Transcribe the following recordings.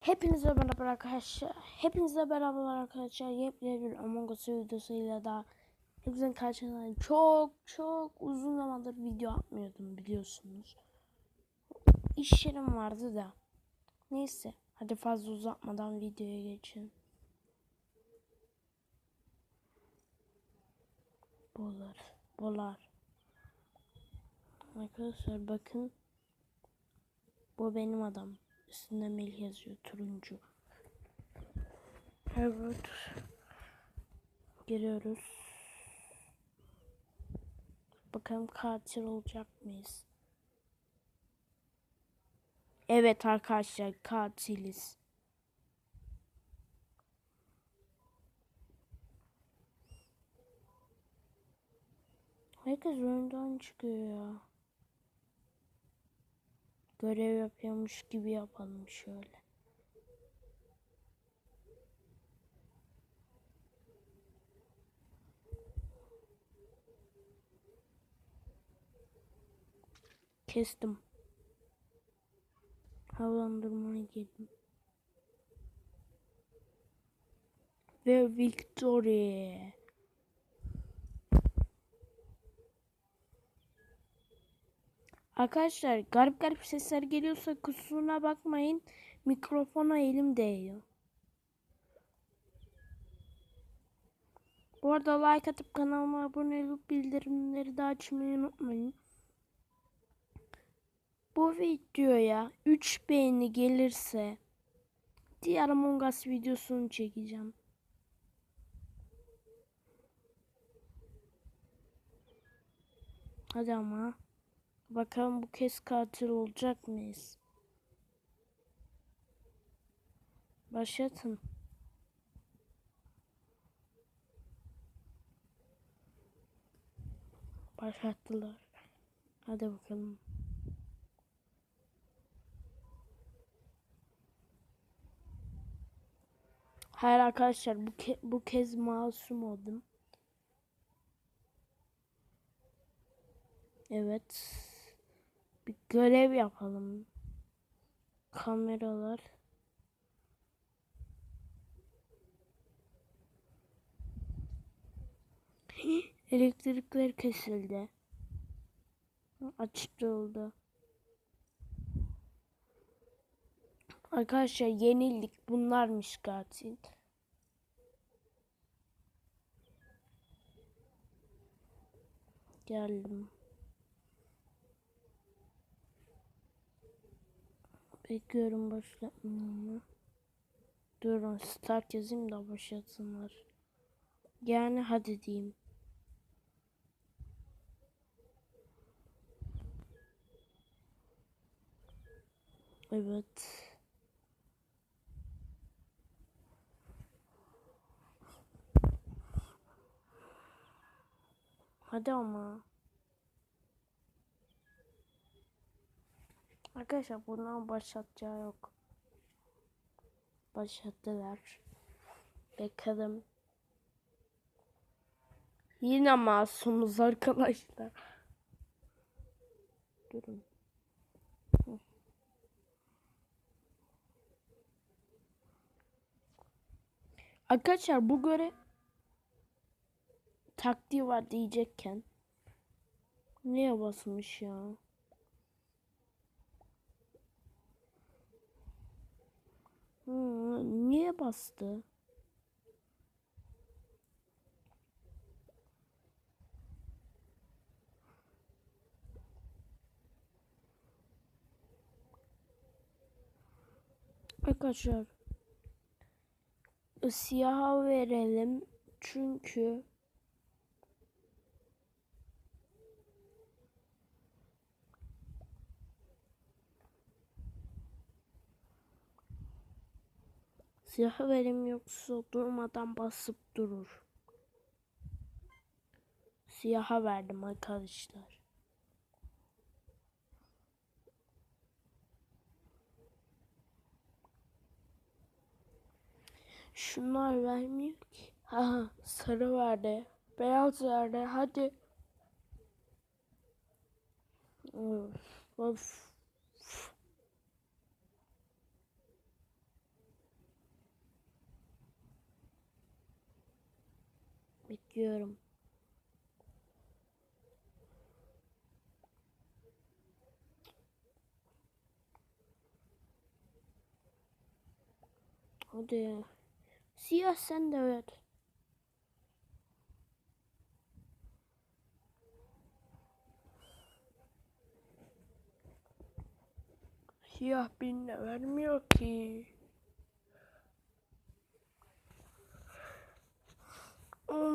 Hepinize merhaba arkadaşlar. Hepinize merhaba arkadaşlar. Yepyeni bir Among Us videosuyla da hepinizin karşınızdayım. Çok çok uzun zamandır video atmıyordum biliyorsunuz. İş yerim vardı da. Neyse. Hadi fazla uzatmadan videoya geçelim. Bolar. Bolar. Arkadaşlar bakın. Bu benim adam. Üstünde Melih yazıyor. Turuncu. Evet. Giriyoruz. Bakalım katil olacak mıyız? Evet arkadaşlar katiliz. Herkes önden çıkıyor ya. Görev yapıyormuş gibi yapalım şöyle. Kestim. Havalandırmaya girdim. Ve Victory. Arkadaşlar garip garip sesler geliyorsa kusuruna bakmayın. Mikrofona elim değiyor. Bu arada like atıp kanalıma abone olup bildirimleri de açmayı unutmayın. Bu videoya 3 beğeni gelirse diğer Among Us videosunu çekeceğim. Hadi ama. Bakalım bu kez katil olacak mıyız? Başlatın. Başlattılar. Hadi bakalım. Hayır arkadaşlar bu, ke bu kez masum oldum. Evet. Bir görev yapalım. Kameralar. Elektrikler kesildi. Açık oldu. Arkadaşlar yenildik. Bunlarmış katil. Geldim. Bekliyorum başlatmamı. Durun start yazayım da başlatsınlar. Yani hadi diyeyim. Evet. Hadi ama. Arkadaşlar bundan başlatacağı yok. Başlattılar. Bakalım. Yine masumuz arkadaşlar. Durun. Arkadaşlar bu göre taktiği var diyecekken niye basmış ya? Bastı? Arkadaşlar siyaha verelim çünkü Siyaha verim yoksa durmadan basıp durur. Siyaha verdim arkadaşlar. Şunlar vermiyor ki. Ha, sarı verdi. Beyaz verdi. Hadi. Of. Of. Bekliyorum. Hadi. Siyah sen de evet. Siyah birine vermiyor ki.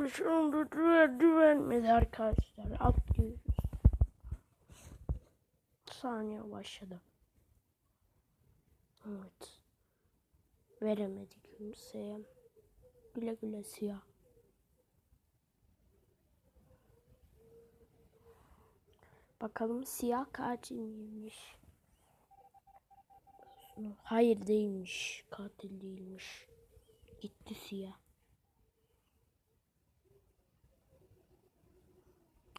On dört verdi vermedi arkadaşlar. Atlıyoruz. Saniye başladı. Evet. Veremedik kimseye. Güle güle siyah. Bakalım siyah katil miymiş? Hayır değilmiş. Katil değilmiş. Gitti siyah.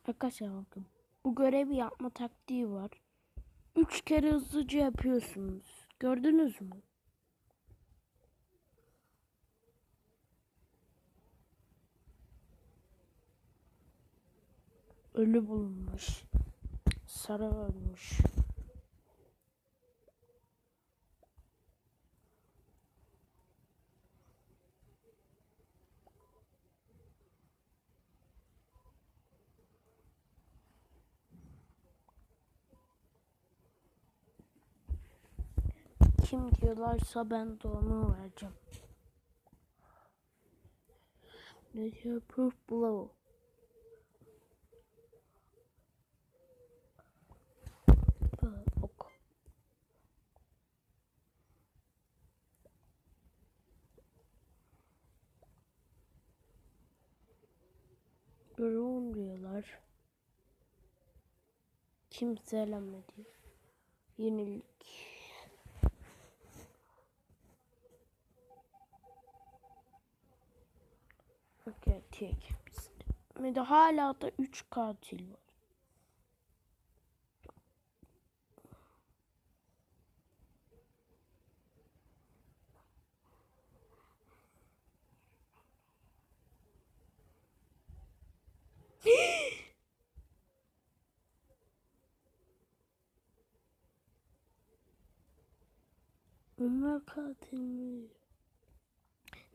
Arkadaşlar bakın. Bu görevi yapma taktiği var. Üç kere hızlıca yapıyorsunuz. Gördünüz mü? Ölü bulunmuş. Sarı ölmüş. Kim diyorlarsa ben de onu vereceğim. Ne diyor? Proof. Böyle ok. Drone diyorlar. Kimse elemedi. Yenilik. Tek bizde. Hala da 3 katil var. Onlar katil mi?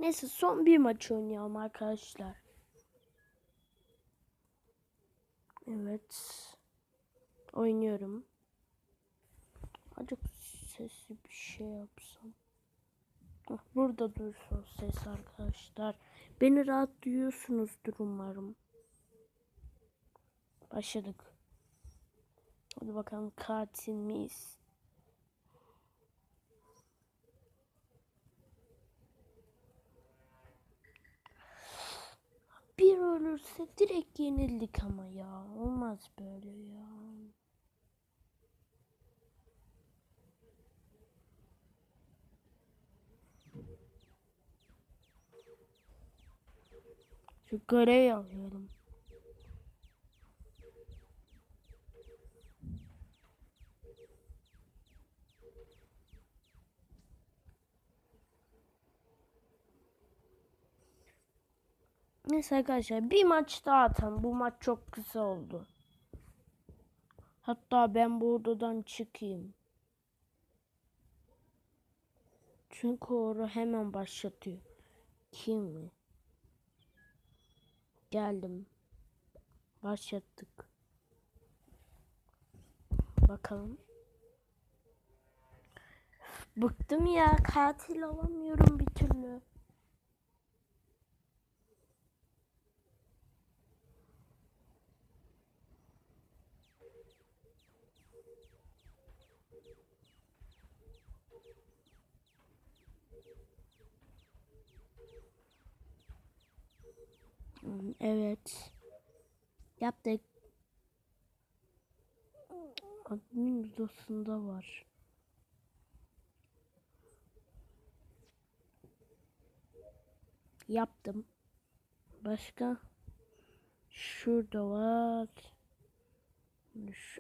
Neyse son bir maç oynayalım arkadaşlar. Evet. Oynuyorum. Acık sesli bir şey yapsam. Burada dursun ses arkadaşlar. Beni rahat duyuyorsunuzdur umarım. Başladık. Hadi bakalım katil miyiz? Bir ölürse direkt yenildik ama ya. Olmaz böyle ya. Şu görev alıyorum. Neyse arkadaşlar bir maç daha atalım. Bu maç çok kısa oldu. Hatta ben bu odadan çıkayım. Çünkü orada hemen başlatıyor. Kim mi? Geldim. Başlattık. Bakalım. Bıktım ya. Katil olamıyorum bir türlü. Evet. Yaptık. Admin videosunda var. Yaptım. Başka? Şurada var.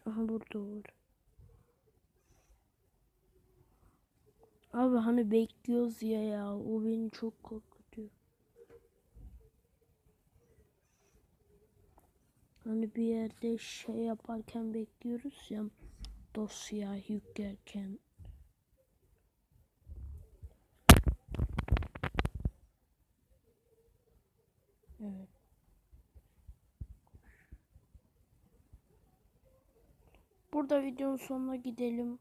Aha burada var. Abi hani bekliyoruz ya ya. O beni çok korkutuyor. Hani bir yerde şey yaparken bekliyoruz ya dosya yüklerken. Evet. Burada videonun sonuna gidelim.